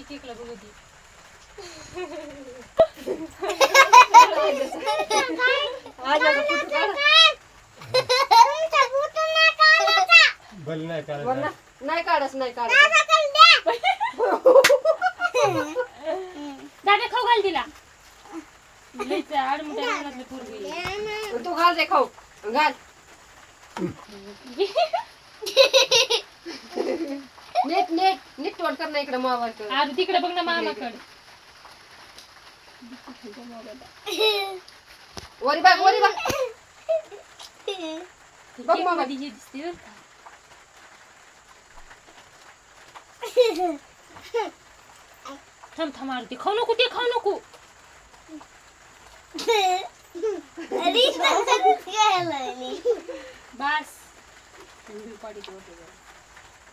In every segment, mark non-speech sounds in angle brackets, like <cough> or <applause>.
ती केकला बघू ती आज्याचा फोटो काढा. बल नाही ना? नाही काढस नाही काढस. दादा खाऊ घाल तिला. लईच आडमुठ्या <laughs> तू घाल रे खाऊ. घाल <laughs> नीट नीट नीट तोड कर ना इकडे मोबाईल आज तिकडे बघ ना मामाकडे. वरी बघ वरी बघ. बघ हे दिसते बरं का? थांब थांब आरती. खाऊ नको ते खाऊ नको. बस.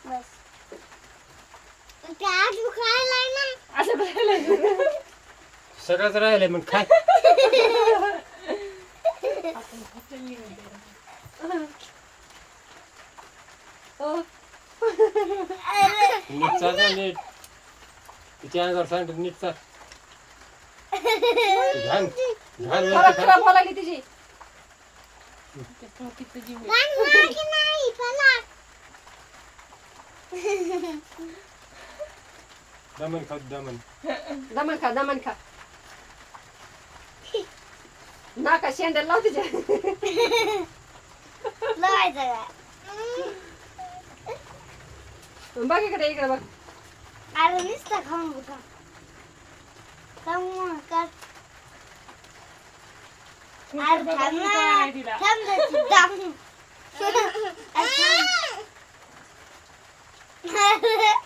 जरा. असं करायला सगळंच राहिलंय मग काय? नीट चाल ना नीट. तिच्या अंगावर सांग नीट चाल. घाण घाण खराब खराब व्हायला लागली तिची. त्या पोकीचं जीव आहे. दमन खात दमन दमन खा दमन खा नाका शेंड्या लाव तिच्या बघ इकडे इकडे बघ अरे नुसतं खाऊन बघा खाऊन कर अरे थांब ना. थांब ना, थांब. अरे थांब. नालायक. थांब नालायक. येत नाही. आता त्या-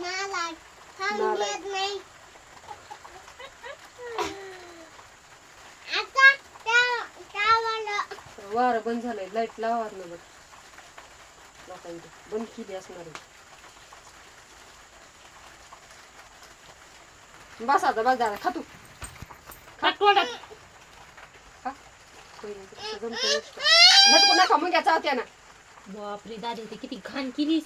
त्यावालं. <laughs> वार बंद झालंय लाइट लावा ना बघ लोकांनी बंद केली असणार. बस आता बस झाला खा तू. खा. तोंडात. खा. पहिलं तर जमतं extra. झटकू नका मग या चावत्या ना. बापरे दादी ते किती घाण केलीस.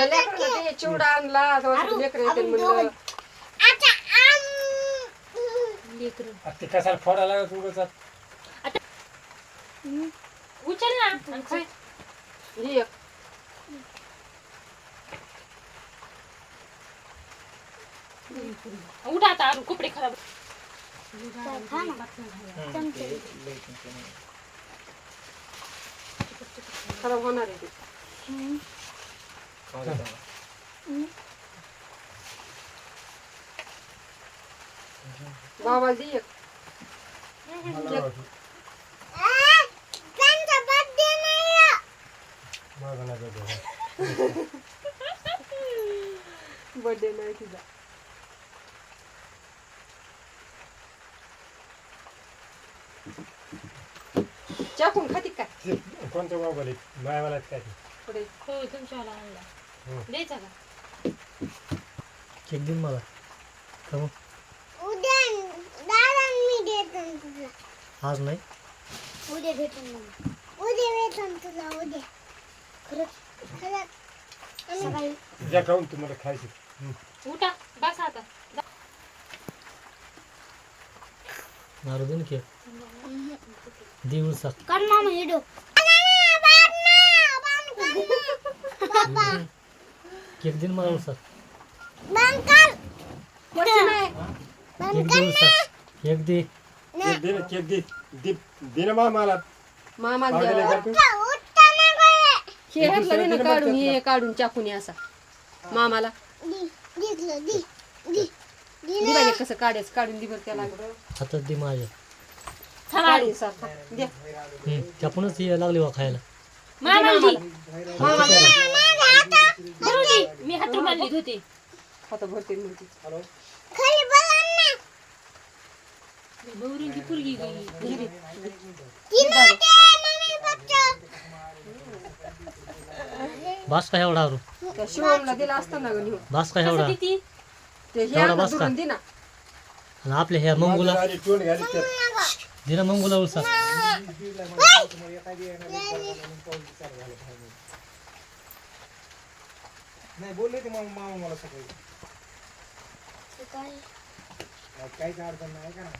ते चिवडा आणला अरे, लेकर येते अरे, म्हणलं आता आम. लेकरं आता ते कसाला फोडा लागत उगाच उचल ना आणि खाय. हे एक. उठ आता आरू कपडे खराब खा ना. चमचे. खराब होणार आहे ते बाबा दे एक. बर्थडे नाही तुझा चाकून खाती काय कोणतं मोबाईल मायवाला काय ते? पुढे हो तुमच्यावाला आणला हो. द्यायचा का केक देईन मला का मग? उद्या दादा मी देतो तुला आज नाही उद्या भेटून मला. उद्या भेटून तुला उद्या खरंच खरंच सकाळी तुझ्या खाऊन तुम्हाला खायचं उठा बस आता मारू दे ना केक दे उलसा कर मामा व्हिडिओ केक दे ना मला बंद कर वरची नाही. केक दे उलसा केक दे. केक दे ना केक दे. दे दे ना मा मला. मामा पागल आहे का तू? उठता ना गं. हे हटलं दे ना काढून हे काढून चाकून असा. मामाला. दी दिसलं दी दी. दी दे बाई कसं काढायचं काढून दे बरं त्याला. हातात दे माझ्या. काढीन सारखा. द्या हम्म, त्यापूनच हे लागली वा खायला. मामाला दे. मामा दे ना. बरोबर दे. मी हात रुमाल होते. हात भरते म्हणते. बौरंगी पुरगी बास का एवढा आरू त्या शिवमला दिला असता ना ग नेऊन. बास एवढा? देती ते? हे एवढा आणलं बस का? दुरून दे ना. आणि आपल्या ह्या मंगूला. दिना मंगूला उलसा नाही बोलले ते मामा मामा मला सकाळी. काहीच अडचण नाही का ना.